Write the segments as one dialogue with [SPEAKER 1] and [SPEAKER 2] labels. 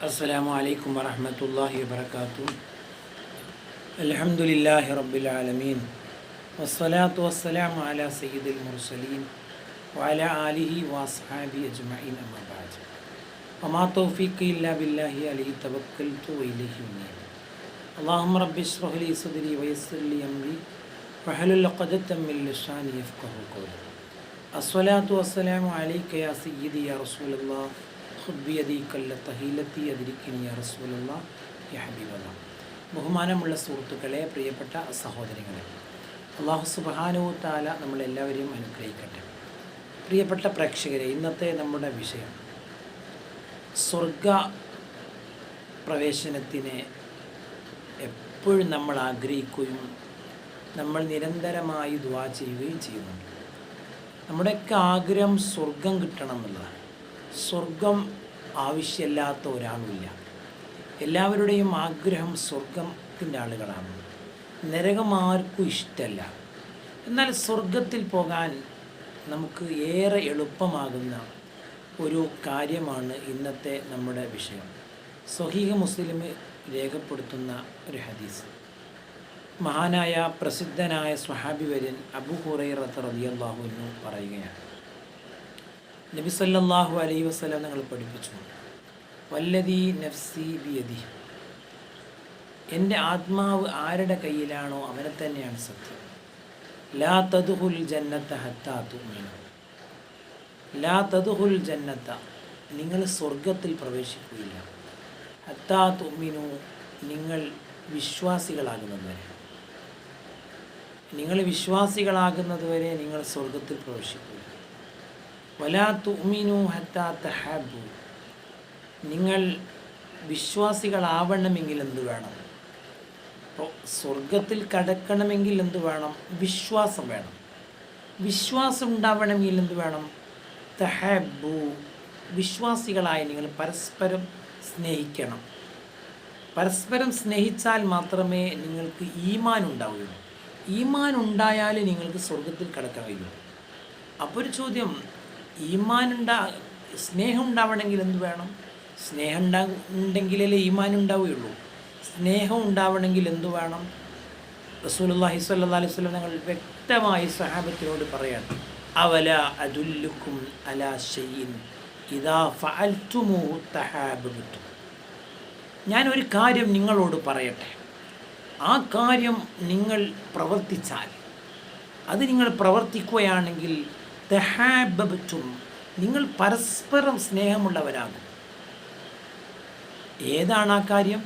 [SPEAKER 1] السلام عليكم ورحمة الله وبركاته. الحمد لله رب العالمين والصلاة والسلام على سيد المرسلين وعلى آله وأصحابه أجمعين أما بعد. وما توفيقي إلا بالله عليه توكلت وإليه أنيب اللهم رب اشرح لي صدري ويسر لي أمري واحلل عقدة من لساني يفقه قولي الصلاة والسلام عليك يا سيدي يا رسول الله തഹീലത്തി അതിരിക്കണിയ റസൂലുള്ള ഹബീബല്ല. ബഹുമാനമുള്ള സുഹൃത്തുക്കളെ പ്രിയപ്പെട്ട സഹോദരങ്ങളെ അള്ളാഹു സുബാനു താല നമ്മളെല്ലാവരെയും അനുഗ്രഹിക്കട്ടെ. പ്രിയപ്പെട്ട പ്രേക്ഷകരെ ഇന്നത്തെ നമ്മുടെ വിഷയം സ്വർഗ പ്രവേശനത്തിനെ എപ്പോഴും നമ്മൾ ആഗ്രഹിക്കുകയും നമ്മൾ നിരന്തരമായി ദുവാ ചെയ്യുകയും ചെയ്യുന്നുണ്ട്. നമ്മുടെയൊക്കെ ആഗ്രഹം സ്വർഗം കിട്ടണം എന്നുള്ളതാണ്. സ്വർഗം ആവശ്യമില്ലാത്ത ഒരാളുമില്ല. എല്ലാവരുടെയും ആഗ്രഹം സ്വർഗത്തിന്റെ ആളുകളാണ്. നരകം ആർക്കും ഇഷ്ടമല്ല. എന്നാൽ സ്വർഗത്തിൽ പോകാൻ നമുക്ക് ഏറെ എളുപ്പമാകുന്ന ഒരു കാര്യമാണ് ഇന്നത്തെ നമ്മുടെ വിഷയം. സ്വഹീഹ മുസ്ലിം രേഖപ്പെടുത്തുന്ന ഒരു ഹദീസ്. മഹാനായ പ്രസിദ്ധനായ സ്വഹാബി വര്യൻ അബു ഹുറൈറത്ത് റളിയല്ലാഹു അൻഹു പറയുകയാണ്. നബി സല്ലല്ലാഹു അലൈഹി വസല്ലം നിങ്ങൾ പഠിപ്പിച്ചു. വല്ലതി നഫ്സി ബിയദി. എന്റെ ആത്മാവ് ആരുടെ കയ്യിലാണോ അവനെ തന്നെയാണ് സത്യം. ലാ തദ്ഹുൽ ജന്നത്ത ഹത്താ ലാ തദ്ഹുൽ ജന്നത്ത നിങ്ങൾ സ്വർഗത്തിൽ പ്രവേശിക്കുകയില്ല. ഹത്താ തുമ്മിനു നിങ്ങൾ വിശ്വാസികളാകുന്നതുവരെ. നിങ്ങൾ വിശ്വാസികളാകുന്നതുവരെ നിങ്ങൾ സ്വർഗത്തിൽ പ്രവേശിക്കുക വലാ ഹത്താ നിങ്ങൾ വിശ്വാസികളാവണമെങ്കിൽ എന്ത് വേണം? അപ്പോൾ സ്വർഗത്തിൽ കടക്കണമെങ്കിൽ എന്ത് വേണം? വിശ്വാസം വേണം. വിശ്വാസം ഉണ്ടാവണമെങ്കിൽ എന്ത് വേണം? തഹാബു. വിശ്വാസികളായി നിങ്ങൾ പരസ്പരം സ്നേഹിക്കണം. പരസ്പരം സ്നേഹിച്ചാൽ മാത്രമേ നിങ്ങൾക്ക് ഈമാൻ ഉണ്ടാവുകയുള്ളൂ. ഈമാൻ ഉണ്ടായാൽ നിങ്ങൾക്ക് സ്വർഗത്തിൽ കടക്കാൻ കഴിയുള്ളൂ. അപ്പോൾ ഒരു ചോദ്യം ഈമാൻ ഉണ്ടാ സ്നേഹം ഉണ്ടാവണമെങ്കിൽ എന്ത് വേണം? സ്നേഹം ഉണ്ടാ ഉണ്ടെങ്കിലല്ലേ ഈമാൻ ഉണ്ടാവുകയുള്ളൂ സ്നേഹം ഉണ്ടാവണമെങ്കിൽ എന്തു വേണം? റസൂലുള്ളാഹി സ്വല്ലല്ലാഹി അലൈഹി വസല്ലം ഞങ്ങൾ വ്യക്തമായി സഹാബത്തിനോട് പറയാണ് അവല അദുല്ലുക്കും അലാ ഇദാ ഫഅൽതുമൂഹു തഹാബബതും ഞാൻ ഒരു കാര്യം നിങ്ങളോട് പറയട്ടെ. ആ കാര്യം നിങ്ങൾ പ്രവർത്തിച്ചാൽ അത് നിങ്ങൾ പ്രവർത്തിക്കുകയാണെങ്കിൽ തഹാബബത്തും നിങ്ങൾ പരസ്പരം സ്നേഹമുള്ളവരാകും. ഏതാണ് ആ കാര്യം?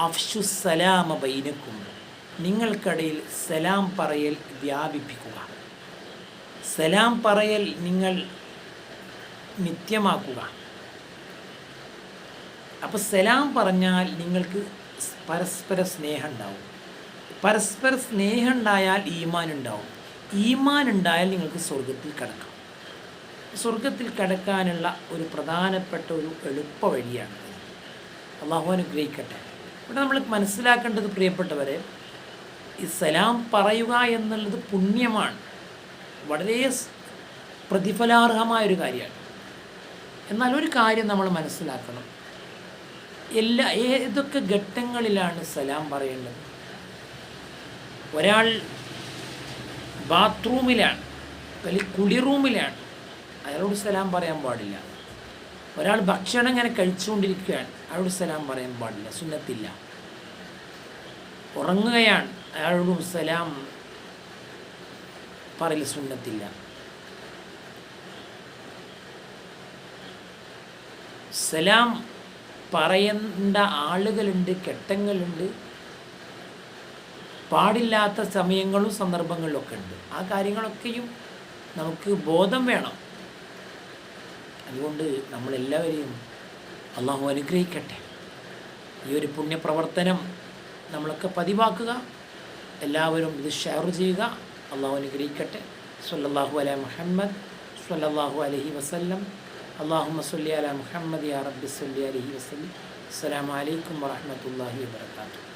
[SPEAKER 1] അഫ്ഷു സലാമ ബൈനക്കും. നിങ്ങൾക്കിടയിൽ സലാം പറയൽ വ്യാപിപ്പിക്കുക. സലാം പറയൽ നിങ്ങൾ നിത്യമാക്കുക. അപ്പോൾ സലാം പറഞ്ഞാൽ നിങ്ങൾക്ക് പരസ്പര സ്നേഹം ഉണ്ടാവും. പരസ്പര സ്നേഹം ഉണ്ടായാൽ ഈമാൻ ഈമാൻ ഉണ്ടായാൽ നിങ്ങൾക്ക് സ്വർഗത്തിൽ കിടക്കാം. സ്വർഗത്തിൽ കിടക്കാനുള്ള ഒരു പ്രധാനപ്പെട്ട ഒരു എളുപ്പ വഴിയാണ് അള്ളാഹു അനുഗ്രഹിക്കട്ടെ. ഇവിടെ നമ്മൾ മനസ്സിലാക്കേണ്ടത് പ്രിയപ്പെട്ടവരെ ഈ സലാം പറയുക എന്നുള്ളത് പുണ്യമാണ്. വളരെ പ്രതിഫലാർഹമായൊരു കാര്യമാണ്. എന്നാൽ ഒരു കാര്യം നമ്മൾ മനസ്സിലാക്കണം. എല്ലാ ഏതൊക്കെ ഘട്ടങ്ങളിലാണ് സലാം പറയേണ്ടത്? ഒരാൾ ബാത്റൂമിലാണ്. അല്ലെങ്കിൽ കുളിറൂമിലാണ്. അയാളോട് സലാം പറയാൻ പാടില്ല. ഒരാൾ ഭക്ഷണം ഇങ്ങനെ കഴിച്ചുകൊണ്ടിരിക്കുകയാണ്. അയാളോട് സലാം പറയാൻ പാടില്ല. സുന്നത്തില്ല. ഉറങ്ങുകയാണ്. അയാളോടും സലാം പറയില്ല സുന്നത്തില്ല. സലാം പറയേണ്ട ആളുകളുണ്ട് ഘട്ടങ്ങളുണ്ട് പാടില്ലാത്ത സമയങ്ങളും സന്ദർഭങ്ങളിലും ഒക്കെ ഉണ്ട്. ആ കാര്യങ്ങളൊക്കെയും നമുക്ക് ബോധം വേണം. അതുകൊണ്ട് നമ്മളെല്ലാവരെയും അള്ളാഹു അനുഗ്രഹിക്കട്ടെ. ഈ ഒരു പുണ്യപ്രവർത്തനം നമ്മളൊക്കെ പതിവാക്കുക. എല്ലാവരും ഇത് ഷെയർ ചെയ്യുക. അള്ളാഹു അനുഗ്രഹിക്കട്ടെ. സല്ലല്ലാഹു അല മുഹമ്മദ് സല്ലല്ലാഹു അലഹി വസല്ലം. അള്ളാഹു സല്ലി അല മുഹമ്മദ് യാ റബ്ബി സല്ലി അലഹി വസല്ലം. അസ്സലാമു അലൈക്കും വറഹ്മത്തുള്ളാഹി വബറകാതുഹു.